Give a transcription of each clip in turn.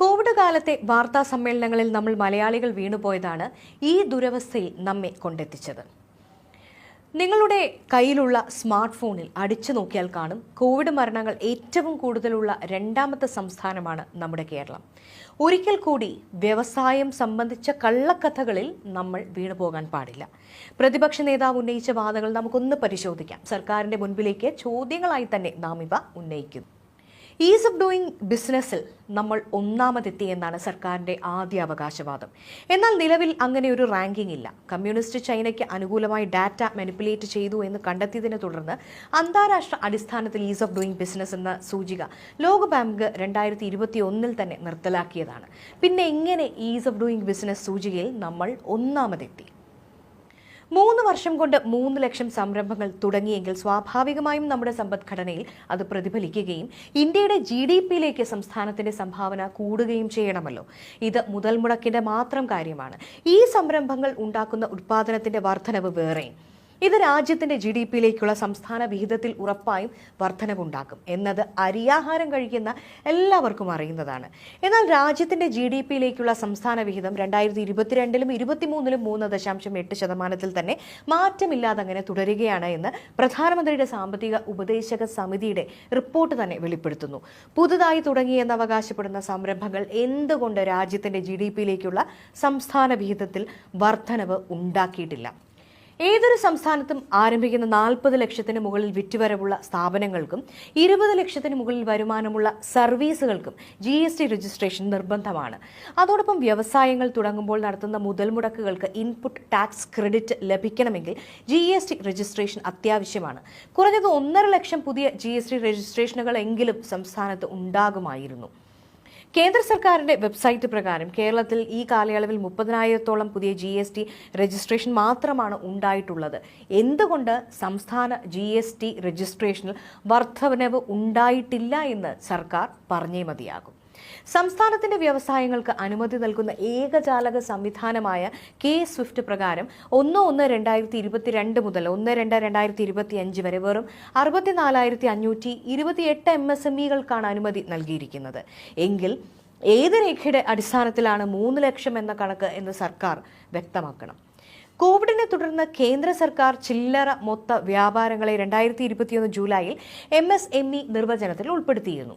Covid കാലത്തെ വാർത്താ സമ്മേളനങ്ങളിൽ നമ്മൾ മലയാളികൾ വീണുപോയതാണ് ഈ ദുരവസ്ഥയിൽ നമ്മെ കൊണ്ടെത്തിച്ചത്. നിങ്ങളുടെ കയ്യിലുള്ള സ്മാർട്ട് ഫോണിൽ അടിച്ചു നോക്കിയാൽ കാണും കോവിഡ് മരണങ്ങൾ ഏറ്റവും കൂടുതലുള്ള രണ്ടാമത്തെ സംസ്ഥാനമാണ് നമ്മുടെ കേരളം. ഒരിക്കൽ കൂടി വ്യവസായം സംബന്ധിച്ച കള്ളക്കഥകളിൽ നമ്മൾ വീണുപോകാൻ പാടില്ല. പ്രതിപക്ഷ നേതാവ് ഉന്നയിച്ച വാദങ്ങൾ നമുക്കൊന്ന് പരിശോധിക്കാം. സർക്കാരിന്റെ മുൻപിലേക്ക് ചോദ്യങ്ങളായി തന്നെ നാം ഇവ ഉന്നയിക്കുന്നു ഈസ് ഓഫ് ഡൂയിങ് ബിസിനസ്സിൽ നമ്മൾ ഒന്നാമതെത്തി എന്നാണ് സർക്കാരിന്റെ ആദ്യ അവകാശവാദം. എന്നാൽ നിലവിൽ അങ്ങനെ ഒരു റാങ്കിംഗ് ഇല്ല. കമ്മ്യൂണിസ്റ്റ് ചൈനയ്ക്ക് അനുകൂലമായി ഡാറ്റ മെനിപ്പുലേറ്റ് ചെയ്തു എന്ന് കണ്ടെത്തിയതിനെ തുടർന്ന് അന്താരാഷ്ട്ര അടിസ്ഥാനത്തിൽ ഈസ് ഓഫ് ഡൂയിങ് ബിസിനസ് എന്ന സൂചിക ലോകബാങ്ക് രണ്ടായിരത്തി ഇരുപത്തി ഒന്നിൽ തന്നെ നിർത്തലാക്കിയതാണ്. പിന്നെ എങ്ങനെ ഈസ് ഓഫ് ഡൂയിങ് ബിസിനസ് സൂചികയിൽ നമ്മൾ ഒന്നാമതെത്തി? മൂന്ന് വർഷം കൊണ്ട് മൂന്ന് ലക്ഷം സംരംഭങ്ങൾ തുടങ്ങിയെങ്കിൽ സ്വാഭാവികമായും നമ്മുടെ സമ്പദ്ഘടനയിൽ അത് പ്രതിഫലിക്കുകയും ഇന്ത്യയുടെ ജി ഡി പിയിലേക്ക് സംസ്ഥാനത്തിന്റെ സംഭാവന കൂടുകയും ചെയ്യണമല്ലോ. ഇത് മുതൽ മുടക്കിന്റെ മാത്രം കാര്യമാണ്. ഈ സംരംഭങ്ങൾ ഉണ്ടാക്കുന്ന ഉത്പാദനത്തിന്റെ വർധനവ് വേറെയും ഇത് രാജ്യത്തിന്റെ ജി ഡി പിയിലേക്കുള്ള സംസ്ഥാന വിഹിതത്തിൽ ഉറപ്പായും വർധനവുണ്ടാക്കും എന്നത് അരിയാഹാരം കഴിക്കുന്ന എല്ലാവർക്കും അറിയുന്നതാണ്. എന്നാൽ രാജ്യത്തിന്റെ ജി ഡി പിയിലേക്കുള്ള സംസ്ഥാന വിഹിതം രണ്ടായിരത്തി ഇരുപത്തിരണ്ടിലും ഇരുപത്തിമൂന്നിലും മൂന്ന് ദശാംശം എട്ട് ശതമാനത്തിൽ തന്നെ മാറ്റമില്ലാതെ അങ്ങനെ തുടരുകയാണ് എന്ന് പ്രധാനമന്ത്രിയുടെ സാമ്പത്തിക ഉപദേശക സമിതിയുടെ റിപ്പോർട്ട് തന്നെ വെളിപ്പെടുത്തുന്നു. പുതുതായി തുടങ്ങിയെന്ന് അവകാശപ്പെടുന്ന സംരംഭങ്ങൾ എന്തുകൊണ്ട് രാജ്യത്തിന്റെ ജി ഡി പിയിലേക്കുള്ള സംസ്ഥാന വിഹിതത്തിൽ വർധനവ് ഉണ്ടാക്കിയിട്ടില്ല? ഏതൊരു സംസ്ഥാനത്തും ആരംഭിക്കുന്ന നാൽപ്പത് ലക്ഷത്തിന് മുകളിൽ വിറ്റുവരവുള്ള സ്ഥാപനങ്ങൾക്കും ഇരുപത് ലക്ഷത്തിന് മുകളിൽ വരുമാനമുള്ള സർവീസുകൾക്കും ജി എസ് ടി രജിസ്ട്രേഷൻ നിർബന്ധമാണ്. അതോടൊപ്പം വ്യവസായങ്ങൾ തുടങ്ങുമ്പോൾ നടത്തുന്ന മുതൽ മുടക്കുകൾക്ക് ഇൻപുട്ട് ടാക്സ് ക്രെഡിറ്റ് ലഭിക്കണമെങ്കിൽ ജി എസ് ടി രജിസ്ട്രേഷൻ അത്യാവശ്യമാണ്. കുറഞ്ഞത് ഒന്നര ലക്ഷം പുതിയ ജി എസ് ടി രജിസ്ട്രേഷനുകളെങ്കിലും സംസ്ഥാനത്ത് ഉണ്ടാകുമായിരുന്നു. കേന്ദ്ര സർക്കാരിന്റെ വെബ്സൈറ്റ് പ്രകാരം കേരളത്തിൽ ഈ കാലയളവിൽ മുപ്പതിനായിരത്തോളം പുതിയ ജി എസ് ടി രജിസ്ട്രേഷൻ മാത്രമാണ് ഉണ്ടായിട്ടുള്ളത്. എന്തുകൊണ്ട് സംസ്ഥാന ജി എസ് ടി രജിസ്ട്രേഷനിൽ വർധനവ് ഉണ്ടായിട്ടില്ല എന്ന് സർക്കാർ പറഞ്ഞേ മതിയാകും. സംസ്ഥാനത്തിന്റെ വ്യവസായങ്ങൾക്ക് അനുമതി നൽകുന്ന ഏകജാലക സംവിധാനമായ കെ സ്വിഫ്റ്റ് പ്രകാരം ഒന്ന് ഒന്ന് രണ്ടായിരത്തി ഇരുപത്തിരണ്ട് മുതൽ ഒന്ന് രണ്ട് രണ്ടായിരത്തി ഇരുപത്തി അഞ്ച് വരെ വെറും അറുപത്തിനാലായിരത്തി അഞ്ഞൂറ്റി ഇരുപത്തിയെട്ട് എം എസ് എം ഇകൾക്കാണ് അനുമതി നൽകിയിരിക്കുന്നത്. എങ്കിൽ ഏത് രേഖയുടെ അടിസ്ഥാനത്തിലാണ് മൂന്ന് ലക്ഷം എന്ന കണക്ക് എന്ന് സർക്കാർ വ്യക്തമാക്കണം. കോവിഡിനെ തുടർന്ന് കേന്ദ്ര സർക്കാർ ചില്ലറ മൊത്ത വ്യാപാരങ്ങളെ രണ്ടായിരത്തി ഇരുപത്തിയൊന്ന് ജൂലൈയിൽ എം എസ് എം ഇ നിർവചനത്തിൽ ഉൾപ്പെടുത്തിയിരുന്നു.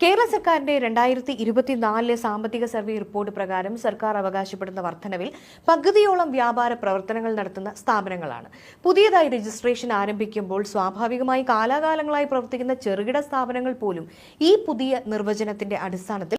കേരള സർക്കാരിന്റെ രണ്ടായിരത്തി ഇരുപത്തിനാലിലെ സാമ്പത്തിക സർവേ റിപ്പോർട്ട് പ്രകാരം സർക്കാർ അവകാശപ്പെടുന്ന വർധനവിൽ പകുതിയോളം വ്യാപാര പ്രവർത്തനങ്ങൾ നടത്തുന്ന സ്ഥാപനങ്ങളാണ്. പുതിയതായി രജിസ്ട്രേഷൻ ആരംഭിക്കുമ്പോൾ സ്വാഭാവികമായി കാലാകാലങ്ങളായി പ്രവർത്തിക്കുന്ന ചെറുകിട സ്ഥാപനങ്ങൾ പോലും ഈ പുതിയ നിർവചനത്തിന്റെ അടിസ്ഥാനത്തിൽ